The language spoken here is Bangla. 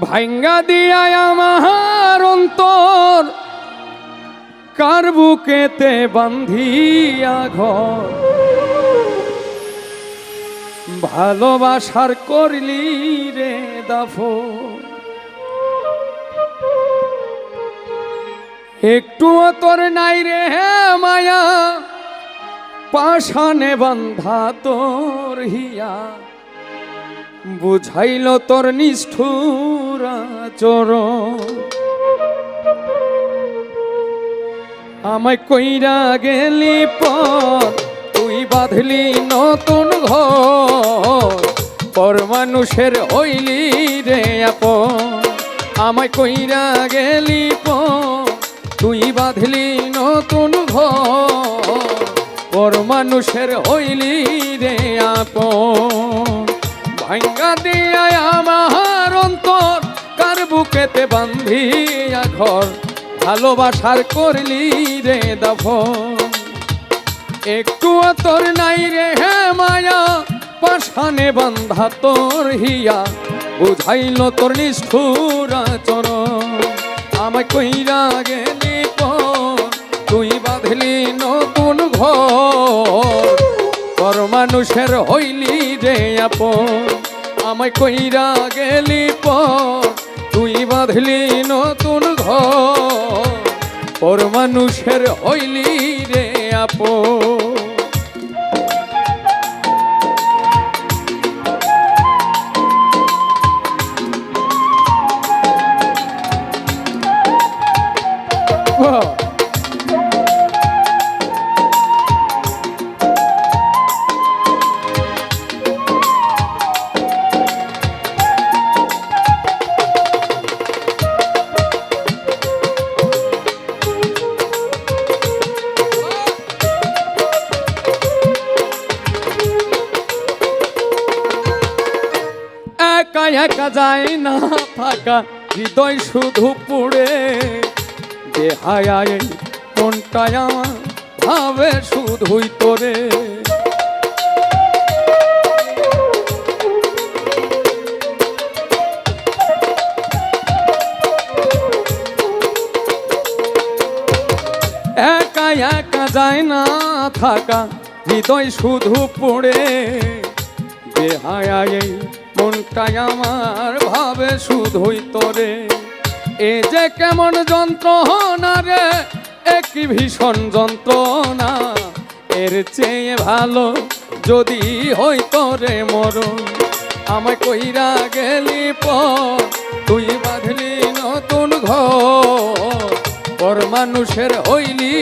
ভাঙ্গা দিয়া আমার অন্তর। কার বুকেতে বান্ধিয়া ঘর? ভালোবাসার করলি রে দাফো একটু তোর নাই রে মায়া। পাশানে বান্ধা তোর হিয়া। বুঝাইল তোর নিষ্ঠুরা চর আমায় কইরা গেলি পর, তুই বাঁধলি নতুন ঘর। পর মানুষের হইলি রে আপন। আমায় কইরা গেলি পর, তুই বাঁধলি নতুন ঘর। পর মানুষের হইলি রে আপন। ভাঙ্গা দিয়া আমার অন্তর, কার বুকেতে বান্ধিয়া ঘর? ভালোবাসার করলি রে দফন। একটু তোর নাই রে হে মায়া পাশানে বান্ধা তোর হিয়া। বুঝাইল তোর নিষ্ঠুর চরণ আমায় কইরা গেলি তুই বাঁধলি নতুন মানুষের হইলি রে আপ আমায় কইরা গেলি পর, তুই বাঁধলি নতুন ঘর। মানুষের হইলি রে আপ বাহ! একা যায় না থাকা। হৃদয় শুধু পুড়ে। যে হায় মনটায় আমার ভাবে শুধুই তোরে। একা একা যায় না থাকা। হৃদয় শুধু পড়ে। বেহায় এই মনটাই আমার ভাবে শুধুই তোরে? এ যে কেমন যন্ত্রণা রে একই ভীষণ যন্ত্রণা? এর চেয়ে ভালো যদি হই তোরে মরণ। আমায় কইরা গেলি পর, তুই বাঁধলি নতুন ঘর। পর মানুষের হইলি